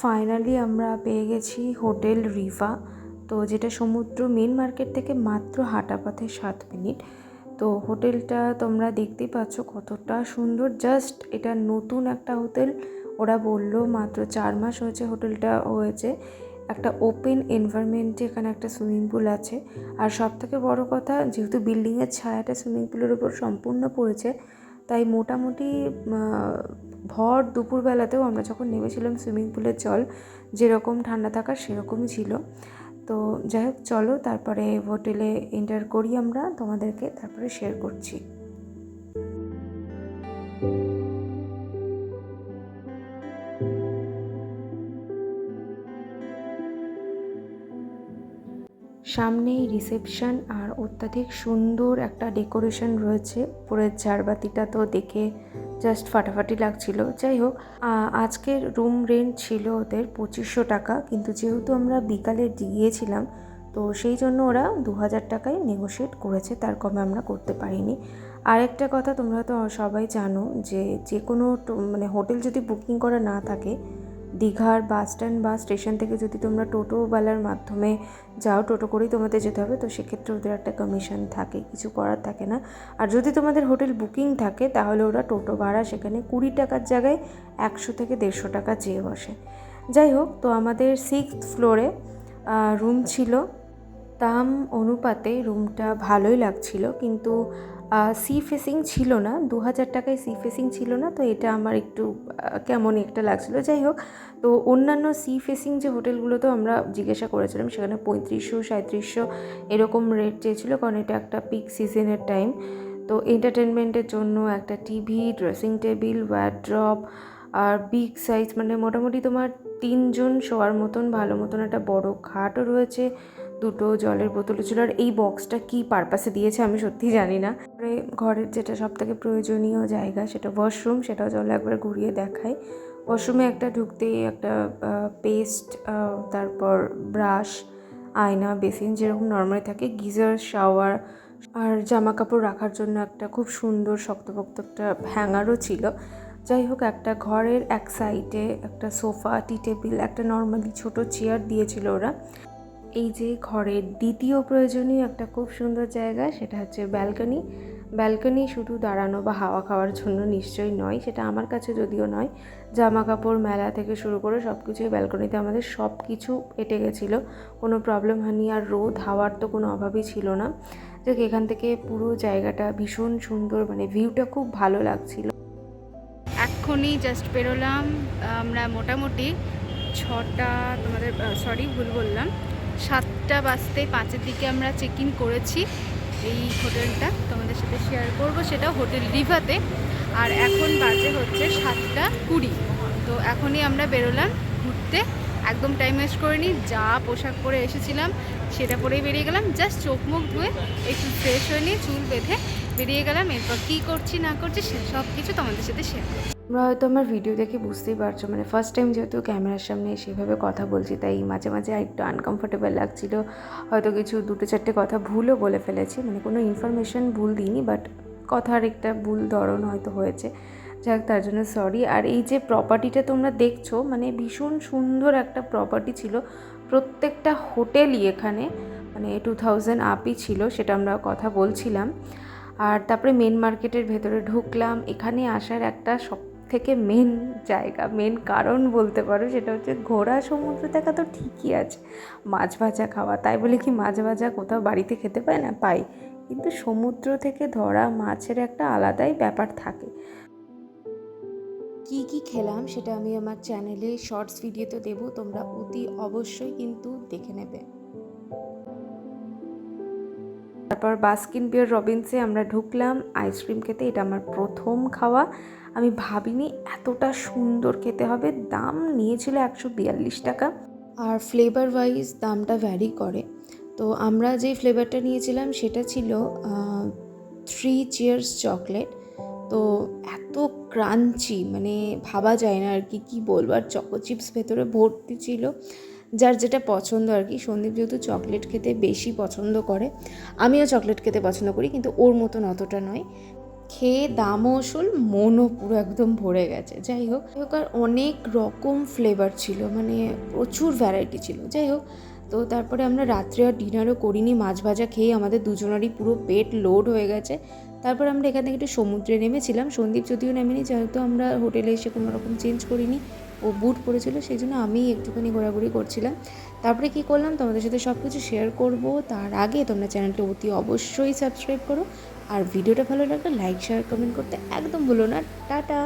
Finally আমরা পেয়ে গেছি হোটেল রিভা। তো যেটা সমুদ্র মেন মার্কেট থেকে মাত্র হাঁটা পথে সাত মিনিট। তো হোটেলটা তোমরা দেখতেই পাচ্ছ কতটা সুন্দর। জাস্ট এটা নতুন একটা হোটেল। ওরা বলল মাত্র চার মাস হয়েছে হোটেলটা হয়েছে। একটা ওপেন এনভায়রনমেন্টে এখানে একটা সুইমিং পুল আছে। আর সব থেকে বড়ো কথা, যেহেতু বিল্ডিংয়ের ছায়াটা সুইমিং পুলের উপর সম্পূর্ণ পড়েছে, তাই মোটামুটি ভর দুপুরবেলাতেও আমরা যখন নেমেছিলাম সুইমিং পুলের জল, যেরকম ঠান্ডা থাকার সেরকমই ছিল। তো যাই হোক, চলো তারপরে হোটেলে এন্টার করি আমরা তোমাদেরকে, তারপরে শেয়ার করছি। সামনেই রিসেপশন আর অত্যাধিক সুন্দর একটা ডেকোরেশন রয়েছে। উপরের ঝাড়বাতিটা তো দেখে জাস্ট ফাটাফাটি লাগছিল। যাই হোক আজকের রুম রেন্ট ছিল ওদের পঁচিশশো টাকা, কিন্তু যেহেতু আমরা বিকালে গিয়েছিলাম, তো সেই জন্য ওরা দু হাজার টাকায় নেগোশিয়েট করেছে, তার কমে আমরা করতে পারিনি। আরেকটা কথা তোমরা তো সবাই জানো যে যে কোনো মানে হোটেল যদি বুকিং করা না থাকে দীঘার বাস স্ট্যান্ড বা স্টেশন থেকে যদি তোমরা টোটোওয়ালার মাধ্যমে যাও, টোটো করেই তোমাদের যেতে হবে। তো সেক্ষেত্রে ওদের একটা কমিশন থাকে, কিছু করার থাকে না। আর যদি তোমাদের হোটেল বুকিং থাকে, তাহলে ওরা টোটো ভাড়া সেখানে কুড়ি টাকার জায়গায় একশো থেকে দেড়শো টাকা চেয়ে বসে। যাই হোক, তো আমাদের সিক্স ফ্লোরে রুম ছিল। দাম অনুপাতে রুমটা ভালোই লাগছিল। কিন্তু সি ফেসিং ছিল না, দু হাজার টাকায় সি ফেসিং ছিল না, তো এটা আমার একটু কেমন একটা লাগছিল। যাই হোক, তো অন্যান্য সি ফেসিং যে হোটেলগুলোতেও আমরা জিজ্ঞাসা করেছিলাম, সেখানে পঁয়ত্রিশশো সাঁত্রিশশো এরকম রেট চেয়েছিলো, কারণ এটা একটা পিক সিজনের টাইম তো এন্টারটেনমেন্টের জন্য একটা টিভি ড্রেসিং টেবিল ওয়ার্ড্রপ আর বিগ সাইজ মানে মোটামুটি তোমার তিনজন শোয়ার মতন, ভালো মতন একটা বড় খাটও রয়েছে। দুটো জলের বোতলও ছিল আর এই বক্সটা কী পারপাসে দিয়েছে আমি সত্যিই জানি না। তারপরে ঘরের যেটা সব থেকে প্রয়োজনীয় জায়গা সেটা ওয়াশরুম সেটাও চলো একবার ঘুরিয়ে দেখাই। ওয়াশরুমে একটা ঢুকতেই একটা পেস্ট তারপর ব্রাশ আয়না বেসিন যেরকম নর্মালি থাকে, গিজার শাওয়ার আর জামা কাপড় রাখার জন্য একটা খুব সুন্দর শক্তপোক্ত একটা হ্যাঙ্গারও ছিল। যাই হোক, একটা ঘরের এক সাইডে একটা সোফা টি টেবিল একটা নর্মালি ছোট চেয়ার দিয়েছিল ওরা। এই যে ঘরের দ্বিতীয় প্রয়োজনীয় একটা খুব সুন্দর জায়গা, সেটা হচ্ছে ব্যালকনি ব্যালকনি শুধু দাঁড়ানো বা হাওয়া খাওয়ার জন্য নিশ্চয়ই নয়, সেটা আমার কাছে যদিও নয়। জামা কাপড় মেলা থেকে শুরু করে সব কিছুই ব্যালকনিতে আমাদের সব কিছু এঁটে গেছিল। কোনো প্রবলেম হয়নি আর রোদ, হাওয়ার তো কোনো অভাবই ছিল না। যে এখান থেকে পুরো জায়গাটা ভীষণ সুন্দর মানে ভিউটা খুব ভালো লাগছিল। এক্ষুনি জাস্ট বেরোলাম। আমরা মোটামুটি ছটা তোমাদের সরি ভুল বললাম। সাতটা বাজতে পাঁচের দিকে আমরা চেক ইন করেছি এই হোটেলটা। তোমাদের সাথে শেয়ার করব। সেটা হোটেল রিভাতে। আর এখন বাজে হচ্ছে সাতটা কুড়ি। তো এখনই আমরা বেরোলাম ঘুরতে। একদম টাইম ওয়েস্ট করিনি। যা পোশাক পরে এসেছিলাম, সেটা পরেই বেরিয়ে গেলাম। জাস্ট চোখ মুখ ধুয়ে একটু ফ্রেশ হয়ে নিয়ে চুল বেঁধে বেরিয়ে গেলাম। এরপর কী করছি, না করছি সব কিছু তোমাদের সাথে শেয়ার তোমরা হয়তো আমার ভিডিও দেখে বুঝতেই পারছ মানে ফার্স্ট টাইম যেহেতু ক্যামেরার সামনে সেভাবে কথা বলছি, তাই মাঝে মাঝে একটু আনকমফোর্টেবল লাগছিল। হয়তো কিছু দুটো চারটে কথা ভুলও বলে ফেলেছি মানে কোনো ইনফরমেশন ভুল দিইনি বাট কথার একটা ভুল ধরন হয়তো হয়েছে। যাক, তার জন্য সরি আর এই যে প্রপার্টিটা তোমরা দেখছ মানে ভীষণ সুন্দর একটা প্রপার্টি ছিল। প্রত্যেকটা হোটেলই এখানে মানে টু থাউজেন্ড আপই ছিল, সেটা আমরা কথা বলছিলাম। আর তারপরে মেন মার্কেটের ভেতরে ঢুকলাম। এখানে আসার একটা সব থেকে মেন জায়গা মেন কারণ বলতে পারো সেটা হচ্ছে ঘোড়া, সমুদ্র দেখা তো ঠিকই আছে। মাছ ভাজা খাওয়া, তাই বলে কি মাছ ভাজা কোথাও বাড়িতে খেতে পায় না? পাই। কিন্তু সমুদ্র থেকে ধরা মাছের একটা আলাদাই ব্যাপার থাকে। কি কি খেলাম সেটা আমি আমার চ্যানেলে শর্টস ভিডিওতে দেবো, তোমরা অতি অবশ্যই কিন্তু দেখে নেবে। তারপর বাস্কিন বিয়ার রবিন্সে আমরা ঢুকলাম, আইসক্রিম খেতে, এটা আমার প্রথম খাওয়া। আমি ভাবিনি এতটা সুন্দর খেতে হবে, দাম নিয়েছিল একশো বিয়াল্লিশ টাকা। আর ফ্লেভার ওয়াইজ দামটা ভ্যারি করে। তো আমরা যে ফ্লেভারটা নিয়েছিলাম সেটা ছিল থ্রি চিয়ার্স চকলেট তো এত ক্রাঞ্চি মানে ভাবা যায় না আর কি, কী বলব? আর চকো চিপস ভেতরে ভর্তি ছিল। যার যেটা পছন্দ আর কি। সন্দীপ যেহেতু চকলেট খেতে বেশি পছন্দ করে, আমিও চকলেট খেতে পছন্দ করি, কিন্তু ওর মতন অতটা নয়। খেয়ে দামও ওসুল মনও পুরো একদম ভরে গেছে। যাই হোক যাই হোক, আর অনেক রকম ফ্লেভার ছিল মানে প্রচুর ভ্যারাইটি ছিল। যাই হোক, তো তারপরে আমরা রাত্রে আর ডিনারও করিনি, মাছ ভাজা খেয়ে আমাদের দুজনেরই পুরো পেট লোড হয়ে গেছে। তারপর আমরা এখান থেকে একটু সমুদ্রে নেমেছিলাম। সন্দীপ যদিও নেমেনি, যেহেতু আমরা হোটেলে এসে কোনো রকম চেঞ্জ করিনি। ও বুট পরেছিল সেই জন্য আমি একটুখানি ঘোরাঘুরি করছিলাম। তারপরে কি করলাম, তোমাদের সাথে সব কিছু শেয়ার করব। তার আগে তোমরা চ্যানেলটি অতি অবশ্যই সাবস্ক্রাইব করো। আর ভিডিওটা ভালো লাগলে লাইক শেয়ার কমেন্ট করতে একদম ভুলো না। টাটা!